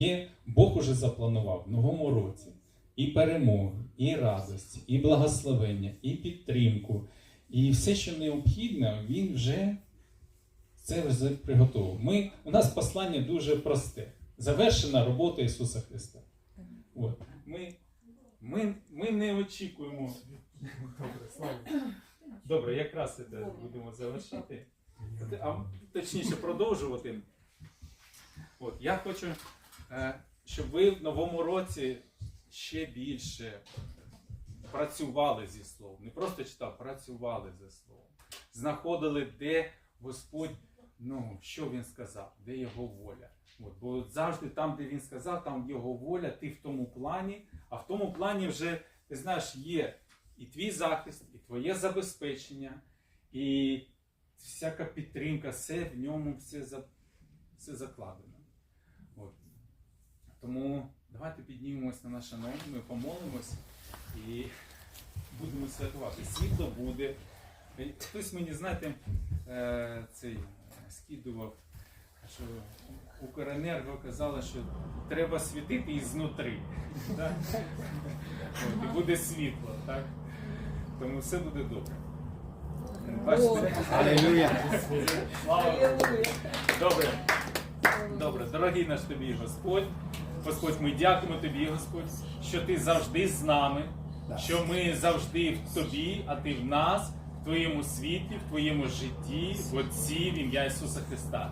Є, Бог уже запланував в новому році і перемогу, і радості, і благословення, і підтримку, і все, що необхідне, він вже це вже приготував. Ми, у нас послання дуже просте. Завершена робота Ісуса Христа. От. Ми, ми, ми не очікуємо. Добре, слава. Добре, якраз це будемо завершати. А точніше продовжувати. От, я хочу, щоб ви в новому році ще більше працювали зі словом. Не просто читав, працювали зі словом. Знаходили, де Господь, ну, що він сказав, де його воля. От, бо завжди там, де він сказав, там його воля, ти в тому плані, а в тому плані вже, ти знаєш, є і твій захист, і твоє забезпечення, і всяка підтримка, все в ньому все, за, все закладено. От. Тому давайте піднімемось на наше ноги, ми помолимось і будемо святкувати. Світло буде. Хтось мені, знаєте, е, цей скидував, що Укренерго казала, що треба світити ізнутри. так? І буде світло, так? Тому все буде добре. Бачите? Алілуя. Слава Добре. Добре, дорогий наш тобі Господь. Господь, ми дякуємо тобі, Господь, що ти завжди з нами, що ми завжди в тобі, а ти в нас, в твоєму світі, в твоєму житті, в Отці, в ім'я Ісуса Христа.